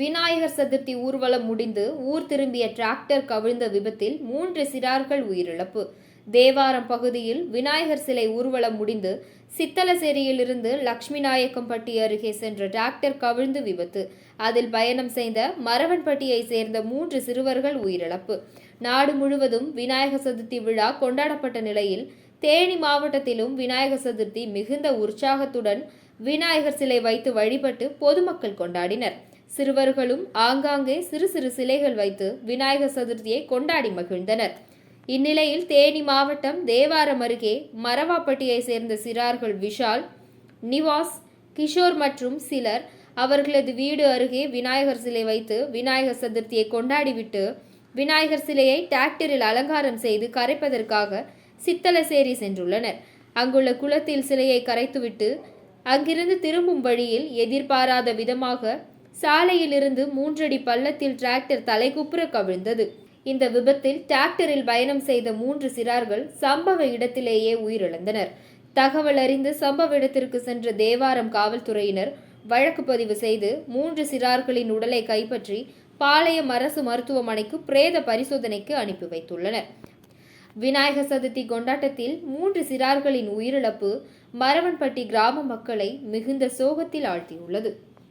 விநாயகர் சதுர்த்தி ஊர்வலம் முடிந்து ஊர் திரும்பிய டிராக்டர் கவிழ்ந்த விபத்தில் மூன்று சிறார்கள் உயிரிழப்பு. தேவாரம் பகுதியில் விநாயகர் சிலை ஊர்வலம் முடிந்து சித்தலசேரியிலிருந்து லட்சுமி நாயக்கம்பட்டி அருகே சென்ற டிராக்டர் கவிழ்ந்து விபத்து. அதில் பயணம் செய்த மரவன்பட்டியை சேர்ந்த மூன்று சிறுவர்கள் உயிரிழப்பு. நாடு முழுவதும் விநாயகர் சதுர்த்தி விழா கொண்டாடப்பட்ட நிலையில் தேனி மாவட்டத்திலும் விநாயகர் சதுர்த்தி மிகுந்த உற்சாகத்துடன் விநாயகர் சிலை வைத்து வழிபட்டு பொதுமக்கள் கொண்டாடினர். சிறுவர்களும் ஆங்காங்கே சிறு சிறு சிலைகள் வைத்து விநாயகர் சதுர்த்தியை கொண்டாடி மகிழ்ந்தனர். இந்நிலையில் தேனி மாவட்டம் தேவாரம் அருகே மரவாப்பட்டியை சேர்ந்த சிறார்கள் விஷால் நிவாஸ் கிஷோர் மற்றும் சிலர் அவர்களது வீடு அருகே விநாயகர் சிலை வைத்து விநாயகர் சதுர்த்தியை கொண்டாடிவிட்டு விநாயகர் சிலையை டிராக்டரில் அலங்காரம் செய்து கரைப்பதற்காக சித்தலசேரி சென்றுள்ளனர். அங்குள்ள குளத்தில் சிலையை கரைத்துவிட்டு அங்கிருந்து திரும்பும் வழியில் எதிர்பாராத விதமாக சாலையிலிருந்து மூன்றடி பள்ளத்தில் டிராக்டர் தலைகுப்புற கவிழ்ந்தது. இந்த விபத்தில் டிராக்டரில் பயணம் செய்த மூன்று சிறார்கள் சம்பவ இடத்திலேயே உயிரிழந்தனர். தகவல் அறிந்து சம்பவ இடத்திற்கு சென்ற தேவாரம் காவல்துறையினர் வழக்கு பதிவு செய்து மூன்று சிறார்களின் உடலை கைப்பற்றி பாளையம் அரசு மருத்துவமனைக்கு பிரேத பரிசோதனைக்கு அனுப்பி வைத்துள்ளனர். விநாயகர் சதுர்த்தி கொண்டாட்டத்தில் மூன்று சிறார்களின் உயிரிழப்பு மரவன்பட்டி கிராம மக்களை மிகுந்த சோகத்தில் ஆழ்த்தியுள்ளது.